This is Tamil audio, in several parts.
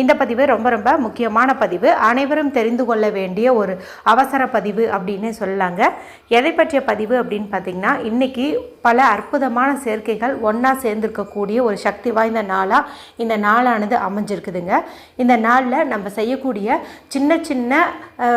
இந்த பதிவு ரொம்ப ரொம்ப முக்கியமான பதிவு. அனைவரும் தெரிந்து கொள்ள வேண்டிய ஒரு அவசர பதிவு அப்படின்னு சொல்லலாங்க. எதை பற்றிய பதிவு அப்படின்னு பார்த்தீங்கன்னா இன்றைக்கி பல அற்புதமான சேர்க்கைகள் ஒன்றா சேர்ந்திருக்கக்கூடிய ஒரு சக்தி வாய்ந்த நாளாக இந்த நாளானது அமைஞ்சிருக்குதுங்க. இந்த நாளில் நம்ம செய்யக்கூடிய சின்ன சின்ன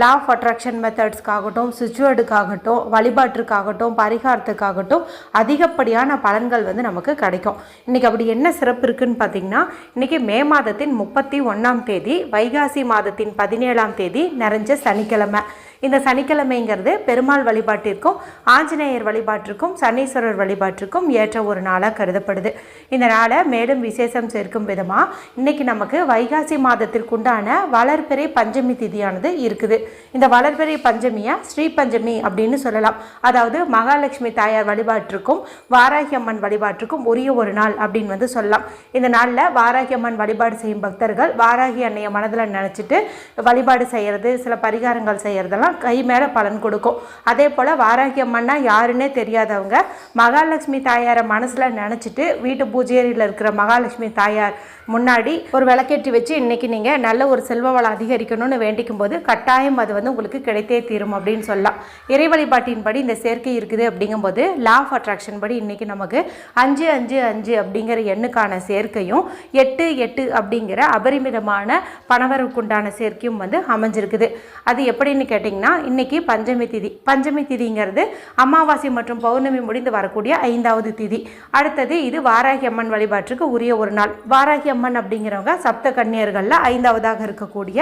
லா ஆஃப் அட்ராக்ஷன் மெத்தட்ஸ்க்காகட்டும் சுச்சுவேர்டுக்காகட்டும் வழிபாட்டிற்காகட்டும் பரிகாரத்துக்காகட்டும் அதிகப்படியான பலன்கள் வந்து நமக்கு கிடைக்கும். இன்றைக்கி அப்படி என்ன சிறப்பு இருக்குதுன்னு பார்த்தீங்கன்னா இன்றைக்கி மே மாதத்தின் முப்பத்தி ஒன்றாம் தேதி வைகாசி மாதத்தின் பதினேழாம் தேதி நிறைஞ்ச சனிக்கிழமை. இந்த சனிக்கிழமைங்கிறது பெருமாள் வழிபாட்டிற்கும் ஆஞ்சநேயர் வழிபாட்டிற்கும் சனீஸ்வரர் வழிபாட்டிற்கும் ஏற்ற ஒரு நாளாக கருதப்படுது. இந்த நாளை மேலும் விசேஷம் சேர்க்கும் விதமாக இன்னைக்கு நமக்கு வைகாசி மாதத்திற்குண்டான வளர்பிறை பஞ்சமி திதியானது இருக்குது. இந்த வளர்பிறை பஞ்சமியை ஸ்ரீ பஞ்சமி அப்படின்னு சொல்லலாம். அதாவது மகாலட்சுமி தாயார் வழிபாட்டிற்கும் வாராகி அம்மன் வழிபாட்டிற்கும் உரிய ஒரு நாள் அப்படின்னு வந்து சொல்லலாம். இந்த நாளில் வாராகி அம்மன் வழிபாடு செய்யும் பக்தர்கள் வாராகி அன்னையை மனதில் நினச்சிட்டு வழிபாடு செய்கிறது சில பரிகாரங்கள் செய்கிறதெல்லாம் கை மேலே பலன் கொடுக்கும். அதே போல் வாராகி அம்மன்னா யாருன்னே தெரியாதவங்க மகாலட்சுமி தாயாரை மனசில் நினச்சிட்டு வீட்டு பூஜையறையில் இருக்கிற மகாலட்சுமி தாயார் முன்னாடி ஒரு விளக்கேற்றி வச்சு இன்றைக்கி நீங்கள் நல்ல ஒரு செல்வ வளம் அதிகரிக்கணும்னு வேண்டிக்கும் போது கட்டாயம் அது வந்து உங்களுக்கு கிடைத்தே தீரும் அப்படின்னு சொல்லலாம். இறை வழிபாட்டின்படி இந்த சேர்க்கை இருக்குது அப்படிங்கும்போது லா ஆஃப் அட்ராக்ஷன் படி இன்றைக்கி நமக்கு அஞ்சு அஞ்சு அஞ்சு அப்படிங்கிற எண்ணுக்கான சேர்க்கையும் எட்டு எட்டு அப்படிங்கிற அபரிமிதமான பணவருக்குண்டான சேர்க்கையும் வந்து அமைஞ்சிருக்குது. அது எப்படின்னு கேட்டிங்கன்னா இன்றைக்கி பஞ்சமி திதி. பஞ்சமி திதிங்கிறது அமாவாசை மற்றும் பௌர்ணமி முடிந்து வரக்கூடிய ஐந்தாவது திதி. அடுத்தது இது வாராகி அம்மன் வழிபாட்டுக்கு உரிய ஒரு நாள். வாராகி அம்மன் அப்படிங்கிறவங்க சப்த கன்னியர்களில் ஐந்தாவதாக இருக்கக்கூடிய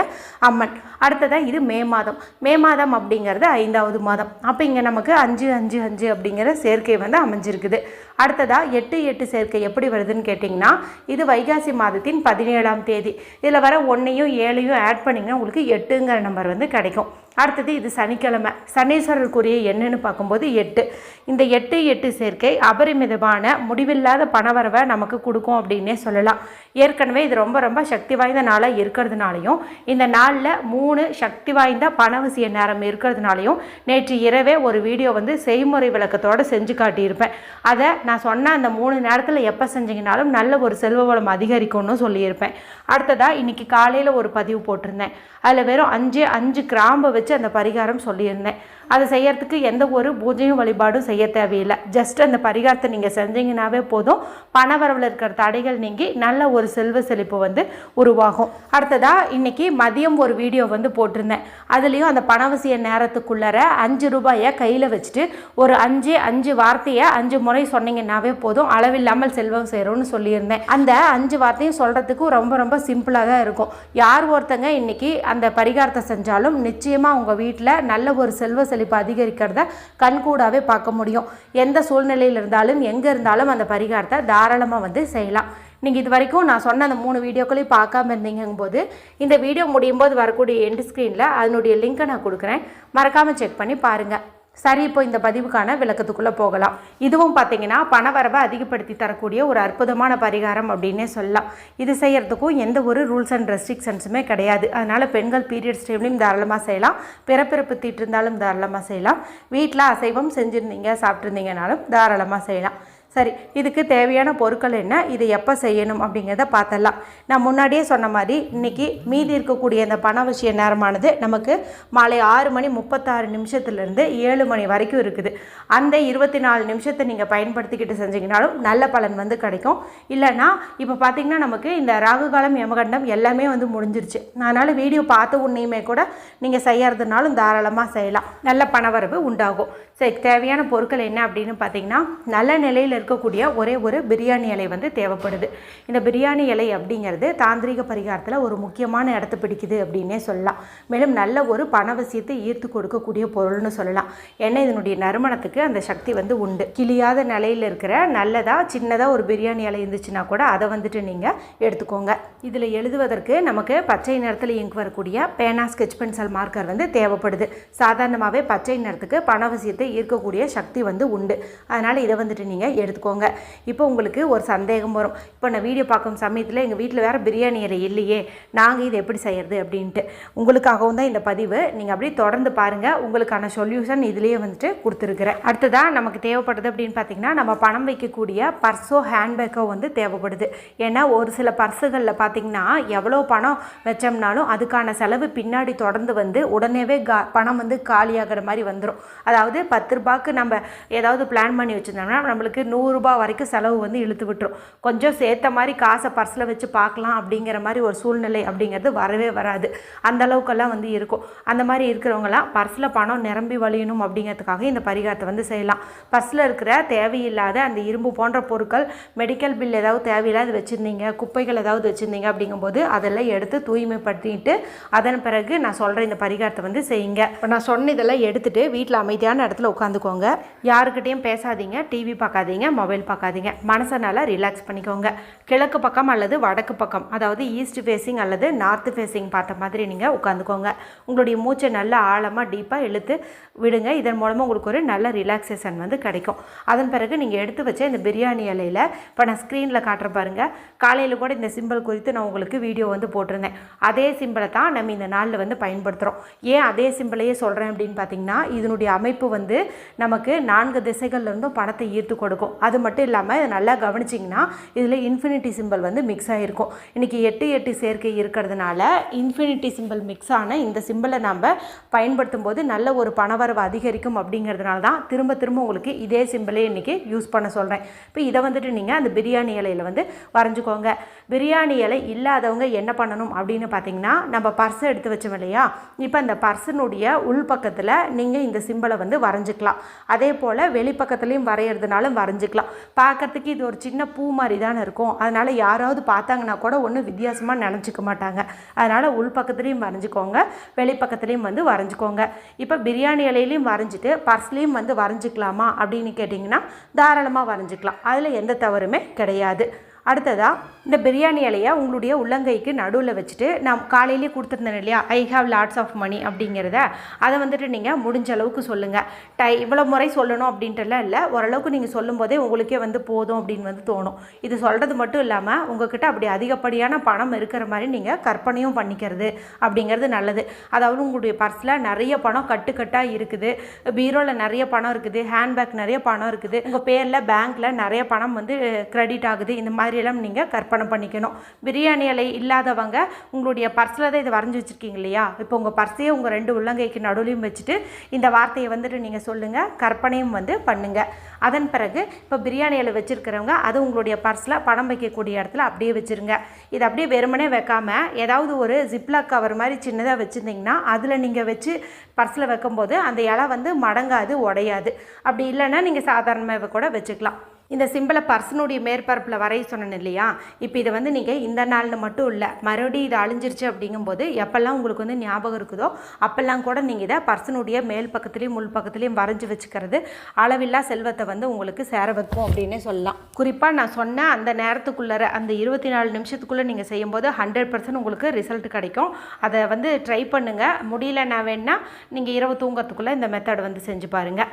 அம்மன். அடுத்ததாக இது மே மாதம். மே மாதம் அப்படிங்கிறது ஐந்தாவது மாதம். அப்போ இங்கே நமக்கு அஞ்சு அஞ்சு அஞ்சு அப்படிங்கிற சேர்க்கை வந்து அமைஞ்சிருக்குது. அடுத்ததாக எட்டு எட்டு சேர்க்கை எப்படி வருதுன்னு கேட்டிங்கன்னா இது வைகாசி மாதத்தின் பதினேழாம் தேதி. இதில் வர ஒன்றையும் ஏழையும் ஆட் பண்ணிங்கன்னா உங்களுக்கு எட்டுங்கிற நம்பர் வந்து கிடைக்கும். அடுத்தது இது சனிக்கிழமை சனீஸ்வரருக்குரிய எண்ணுன்னு பார்க்கும்போது எட்டு. இந்த எட்டு எட்டு சேர்க்கை அபரிமிதமான முடிவில்லாத பணவரவை நமக்கு கொடுக்கும் அப்படின்னே சொல்லலாம். ஏற்கனவே இது ரொம்ப ரொம்ப சக்தி வாய்ந்த நாளாக இருக்கிறதுனாலையும் இந்த நாளில் மூணு சக்தி வாய்ந்த பணவசிய நேரம் இருக்கிறதுனாலையும் நேற்று இரவே ஒரு வீடியோ வந்து செய்முறை விளக்கத்தோடு செஞ்சு காட்டியிருப்பேன். அதை நான் சொன்ன அந்த மூணு நேரத்தில் எப்போ செஞ்சீங்கனாலும் நல்ல ஒரு செல்வ வளம் அதிகரிக்கும்னு சொல்லியிருப்பேன். அடுத்ததாக இன்றைக்கி காலையில் ஒரு பதிவு போட்டிருந்தேன். அதில் வெறும் அஞ்சு அஞ்சு கிராம்பை வச்சு அந்த பரிகாரம் சொல்லியிருந்தேன். அதை செய்யறதுக்கு எந்த ஒரு பூஜையும் வழிபாடும் செய்ய தேவையில்லை. ஜஸ்ட் அந்த பரிகாரத்தை நீங்கள் செஞ்சீங்கன்னாவே போதும். பணவரவில் இருக்கிற தடைகள் நீங்கி நல்ல ஒரு செல்வ செழிப்பு வந்து உருவாகும். அடுத்ததாக இன்றைக்கி மதியம் ஒரு வீடியோ வந்து போட்டிருந்தேன். அதுலேயும் அந்த பணவசிய நேரத்துக்குள்ளார அஞ்சு ரூபாயை கையில் வச்சுட்டு ஒரு அஞ்சு அஞ்சு வார்த்தையை அஞ்சு முறை சொன்னீங்கன்னாவே போதும். அளவில்லாமல் செல்வம் சேரும்னு சொல்லியிருந்தேன். அந்த அஞ்சு வார்த்தையும் சொல்கிறதுக்கு ரொம்ப ரொம்ப சிம்பிளாக தான் இருக்கும். யார் ஒருத்தங்க இன்றைக்கி அந்த பரிகாரத்தை செஞ்சாலும் நிச்சயமாக உங்கள் வீட்டில் நல்ல ஒரு செல்வ செழிப்பு அதிகரிக்கிறத கண்கூடாகவே பார்க்க முடியும். எந்த சூழ்நிலையில் இருந்தாலும் எங்கே இருந்தாலும் அந்த பரிகாரத்தை தாராளமாக வந்து செய்யலாம். நீங்கள் இது வரைக்கும் நான் சொன்ன அந்த மூணு வீடியோக்களையும் பார்க்காம இருந்தீங்கும் போது இந்த வீடியோ முடியும் போது வரக்கூடிய எண்டு ஸ்க்ரீனில் அதனுடைய லிங்க்கை நான் கொடுக்குறேன். மறக்காமல் செக் பண்ணி பாருங்கள் சரி இப்போ இந்த பதிவுக்கான விளக்கத்துக்குள்ளே போகலாம். இதுவும் பார்த்தீங்கன்னா பணவரவை அதிகப்படுத்தி தரக்கூடிய ஒரு அற்புதமான பரிகாரம் அப்படின்னே சொல்லலாம். இது செய்யறதுக்கும் எந்த ஒரு ரூல்ஸ் அண்ட் ரெஸ்ட்ரிக்ஷன்ஸுமே கிடையாது. அதனால் பெண்கள் பீரியட்ஸ் டைம்லையும் தாராளமாக செய்யலாம். பிறப்பிறப்பு தீட்டு இருந்தாலும் தாராளமாக செய்யலாம். வீட்டில் அசைவம் செஞ்சுருந்தீங்க சாப்பிட்ருந்தீங்கனாலும் தாராளமாக செய்யலாம். சரி இதுக்கு தேவையான பொருட்கள் என்ன இதை எப்போ செய்யணும் அப்படிங்கிறத பார்த்தலாம் நான் முன்னாடியே சொன்ன மாதிரி இன்றைக்கி மீதி இருக்கக்கூடிய இந்த பணவசிய நேரமானது நமக்கு மாலை ஆறு மணி முப்பத்தாறு நிமிஷத்துலேருந்து ஏழு மணி வரைக்கும் இருக்குது. அந்த இருபத்தி நாலு நிமிஷத்தை நீங்கள் பயன்படுத்திக்கிட்டு செஞ்சீங்கனாலும் நல்ல பலன் வந்து கிடைக்கும். இல்லைன்னா இப்போ பார்த்தீங்கன்னா நமக்கு இந்த ராகுகாலம் யமகண்டம் எல்லாமே வந்து முடிஞ்சிருச்சு. அதனால் வீடியோ பார்த்த உன்னையுமே கூட நீங்கள் செய்யறதுனாலும் தாராளமாக செய்யலாம். நல்ல பணவரவு உண்டாகும். சரி தேவையான பொருட்கள் என்ன அப்படின்னு பார்த்தீங்கன்னா நல்ல நிலையில் இருக்கக்கூடிய ஒரே ஒரு பிரியாணி இலை வந்து தேவைப்படுது. இந்த பிரியாணி இலை அப்படிங்கிறது தாந்திரிக பரிகாரத்தில் ஒரு முக்கியமான இடத்த பிடிக்குது அப்படின்னே சொல்லலாம். மேலும் நல்ல ஒரு பணவசியத்தை ஈர்த்து கொடுக்கக்கூடிய பொருள்னு சொல்லலாம். ஏன்னா இதனுடைய நறுமணத்துக்கு அந்த சக்தி வந்து உண்டு. கிளியாத நிலையில் இருக்கிற நல்லதாக சின்னதாக ஒரு பிரியாணி இலை இருந்துச்சுன்னா கூட அதை வந்துட்டு நீங்கள் எடுத்துக்கோங்க. இதில் எழுதுவதற்கு நமக்கு பச்சை நிறத்தில் இங்க் வரக்கூடிய பேனா ஸ்கெச் பென்சில் மார்க்கர் வந்து தேவைப்படுது. சாதாரணமாகவே பச்சை நிறத்துக்கு பணவசியத்தை ஈர்க்கக்கூடிய சக்தி வந்து உண்டு. அதனால் இதை வந்துட்டு நீங்கள் எடுத்து எடுத்துக்கோங்க. இப்போ உங்களுக்கு ஒரு சந்தேகம் வரும். இப்போ நான் வீடியோ பார்க்கும் சமயத்தில் எங்கள் வீட்டில் வேறு பிரியாணி இலை இல்லையே நாங்கள் இது எப்படி செய்கிறது அப்படின்ட்டு. உங்களுக்காகவும் தான் இந்த பதிவு. நீங்கள் அப்படியே தொடர்ந்து பாருங்கள் உங்களுக்கான சொல்யூஷன் இதுலேயே வந்துட்டு கொடுத்துருக்குறேன். அடுத்ததாக நமக்கு தேவைப்படுது அப்படின்னு பார்த்தீங்கன்னா நம்ம பணம் வைக்கக்கூடிய பர்ஸோ ஹேண்ட்பேக்கோ வந்து தேவைப்படுது. ஏன்னா ஒரு சில பர்ஸுகளில் பார்த்தீங்கன்னா எவ்வளோ பணம் வச்சோம்னாலும் அதுக்கான செலவு பின்னாடி தொடர்ந்து வந்து உடனேவே கா பணம் வந்து காலியாகிற மாதிரி வந்துடும் அதாவது பத்து ரூபாய்க்கு நம்ம ஏதாவது பிளான் பண்ணி வச்சுருந்தோம்னா நம்மளுக்கு நூறுரூபா வரைக்கும் செலவு வந்து இழுத்து விட்டுரும். கொஞ்சம் சேர்த்த மாதிரி காசை பர்ஸில் வச்சு பார்க்கலாம் அப்படிங்கிற மாதிரி ஒரு சூழ்நிலை அப்படிங்கிறது வரவே வராது. அந்த அளவுக்கெல்லாம் வந்து இருக்கும். அந்த மாதிரி இருக்கிறவங்களாம் பர்ஸில் பணம் நிரம்பி வழியணும் அப்படிங்கிறதுக்காக இந்த பரிகாரத்தை வந்து செய்யலாம். பர்ஸில் இருக்கிற தேவையில்லாத அந்த இரும்பு போன்ற பொருட்கள் மெடிக்கல் பில் ஏதாவது தேவையில்லாத வச்சுருந்தீங்க குப்பைகள் ஏதாவது வச்சுருந்தீங்க அப்படிங்கும்போது அதெல்லாம் எடுத்து தூய்மைப்படுத்திட்டு அதன் பிறகு நான் சொல்கிற இந்த பரிகாரத்தை வந்து செய்யுங்க. இப்போ நான் சொன்ன இதெல்லாம் எடுத்துகிட்டு வீட்டில் அமைதியான இடத்துல உட்காந்துக்கோங்க. யாருக்கிட்டேயும் பேசாதீங்க டிவி பார்க்காதீங்க. மொபைல் பார்க்காதீங்க. மனசை நல்லா ரிலாக்ஸ் பண்ணிக்கோங்க. கிழக்கு பக்கம் அல்லது வடக்கு பக்கம் அதாவது ஈஸ்ட் ஃபேஸிங் அல்லது நார்த் ஃபேஸிங் பார்த்த மாதிரி நீங்கள் உட்காந்துக்கோங்க உங்களுடைய மூச்சை நல்லா ஆழமாக டீப்பாக இழுத்து விடுங்க. இதன் மூலமாக உங்களுக்கு ஒரு நல்ல ரிலாக்ஸேஷன் வந்து கிடைக்கும். அதன் பிறகு நீங்கள் எடுத்து வச்ச இந்த பிரியாணி இலையில் இப்போ நான் ஸ்க்ரீனில் காட்டுற பாருங்கள் காலையில் கூட இந்த சிம்பிள் குறித்து நான் உங்களுக்கு வீடியோ வந்து போட்டிருந்தேன். அதே சிம்பிளை தான் நம்ம இந்த நாளில் வந்து பயன்படுத்துகிறோம் ஏன் அதே சிம்பிளையே சொல்கிறேன் அப்படின்னு பார்த்தீங்கன்னா இதனுடைய அமைப்பு வந்து நமக்கு நான்கு திசைகள்லேருந்தும் பணத்தை ஈர்த்து கொடுக்கும். அது மட்டும் இல்லாமல் இதை நல்லா கவனிச்சிங்கன்னா இதில் இன்ஃபினிட்டி சிம்பிள் வந்து மிக்ஸ் ஆகிருக்கும் இன்றைக்கி எட்டு எட்டு சேர்க்கை இருக்கிறதுனால இன்ஃபினிட்டி சிம்பிள் மிக்ஸ் ஆன இந்த சிம்பிளை நம்ம பயன்படுத்தும் போது நல்ல ஒரு பணவரவு அதிகரிக்கும் அப்படிங்கிறதுனால தான் திரும்ப திரும்ப உங்களுக்கு இதே சிம்பிளே இன்றைக்கி யூஸ் பண்ண சொல்கிறேன் இப்போ இதை வந்துட்டு நீங்கள் அந்த பிரியாணி இலையில் வந்து வரைஞ்சிக்கோங்க. பிரியாணி இலை இல்லாதவங்க என்ன பண்ணணும் அப்படின்னு பார்த்தீங்கன்னா நம்ம பர்ஸை எடுத்து வச்சோம் இல்லையா? இப்போ அந்த பர்சனுடைய உள் பக்கத்தில் நீங்கள் இந்த சிம்பிளை வந்து வரைஞ்சிக்கலாம். அதே போல் வெளிப்பக்கத்துலேயும் வரைகிறதுனாலும் வரைஞ்சிக்கலாம் பார்க்கறதுக்கு இது ஒரு சின்ன பூ மாதிரி தானே இருக்கும். அதனால் யாராவது பார்த்தாங்கன்னா கூட ஒன்றும் வித்தியாசமாக நினச்சிக்க மாட்டாங்க. அதனால் உள் பக்கத்துலேயும் வரைஞ்சிக்கோங்க. வெளிப்பக்கத்துலேயும் வந்து வரைஞ்சிக்கோங்க. இப்போ பிரியாணி இலையிலையும் வரைஞ்சிட்டு பர்ஸ்லேயும் வந்து வரைஞ்சிக்கலாமா அப்படின்னு கேட்டிங்கன்னா தாராளமாக வரைஞ்சிக்கலாம். அதில் எந்த தவறுமே கிடையாது. அடுத்ததாக இந்த பிரியாணி இலையை உங்களுடைய உள்ளங்கைக்கு நடுவில் வச்சுட்டு நான் காலையிலேயே கொடுத்துருந்தேன் இல்லையா? I have lots of money அப்படிங்கிறத அதை வந்துட்டு நீங்கள் முடிஞ்ச அளவுக்கு சொல்லுங்கள் டை இவ்வளோ முறை சொல்லணும் அப்படின்ட்டுலாம் இல்லை ஓரளவுக்கு நீங்கள் சொல்லும்போதே உங்களுக்கே வந்து போதும் அப்படின்னு வந்து தோணும். இது சொல்கிறது மட்டும் இல்லாமல் உங்ககிட்ட அப்படி அதிகப்படியான பணம் இருக்கிற மாதிரி நீங்கள் கற்பனையும் பண்ணிக்கிறது அப்படிங்கிறது நல்லது. அதாவது உங்களுடைய பர்ஸில் நிறைய பணம் கட்டுக்கட்டாக இருக்குது. பீரோவில் நிறைய பணம் இருக்குது. ஹேண்ட்பேக் நிறைய பணம் இருக்குது. உங்கள் பேரில் பேங்க்கில் நிறைய பணம் வந்து க்ரெடிட் ஆகுது. இந்த மாதிரி மாதிரியெல்லாம் நீங்கள் கற்பனை பண்ணிக்கணும். பிரியாணி இலை இல்லாதவங்க உங்களுடைய பர்ஸில் தான் இதை வரைஞ்சி வச்சுருக்கீங்க இல்லையா? இப்போ உங்கள் பர்ஸையே உங்கள் ரெண்டு உள்ளங்கைக்கு நடுவுலையும் வச்சுட்டு இந்த வார்த்தையை வந்துட்டு நீங்கள் சொல்லுங்கள் கற்பனையும் வந்து பண்ணுங்கள் அதன் பிறகு இப்போ பிரியாணி இலை வச்சுருக்கிறவங்க அது உங்களுடைய பர்ஸில் பணம் வைக்கக்கூடிய இடத்துல அப்படியே வச்சுருங்க. இது அப்படியே வெறுமனே வைக்காமல் ஏதாவது ஒரு ஜிப்லாக் கவர் மாதிரி சின்னதாக வச்சுருந்தீங்கன்னா அதில் நீங்கள் வச்சு பர்ஸில் வைக்கும்போது அந்த இலை வந்து மடங்காது உடையாது. அப்படி இல்லைன்னா நீங்கள் சாதாரணமாக கூட வச்சுக்கலாம். இந்த சிம்பிளை பர்சனுடைய மேற்பரப்பில் வரைய சொன்னேன் இல்லையா? இப்போ இதை வந்து நீங்கள் இந்த நாளில் மட்டும் இல்லை மறுபடியும் இது அழிஞ்சிருச்சு அப்படிங்கும்போது எப்போல்லாம் உங்களுக்கு வந்து ஞாபகம் இருக்குதோ அப்போல்லாம் கூட நீங்கள் இதை பர்சனுடைய மேல் பக்கத்துலேயும் முள் பக்கத்துலேயும் வரைஞ்சி வச்சுக்கிறது. அளவில்லா செல்வத்தை வந்து உங்களுக்கு சேர வைக்கும் அப்படின்னே சொல்லலாம். குறிப்பாக நான் சொன்ன அந்த நேரத்துக்குள்ளே அந்த இருபத்தி நாலு நிமிஷத்துக்குள்ளே நீங்கள் செய்யும்போது ஹண்ட்ரட் பர்சன்ட் உங்களுக்கு ரிசல்ட் கிடைக்கும். அதை வந்து ட்ரை பண்ணுங்கள் முடியலன்னா வேணால் நீங்கள் இரவு தூங்கறதுக்குள்ளே இந்த மெத்தட் வந்து செஞ்சு பாருங்கள்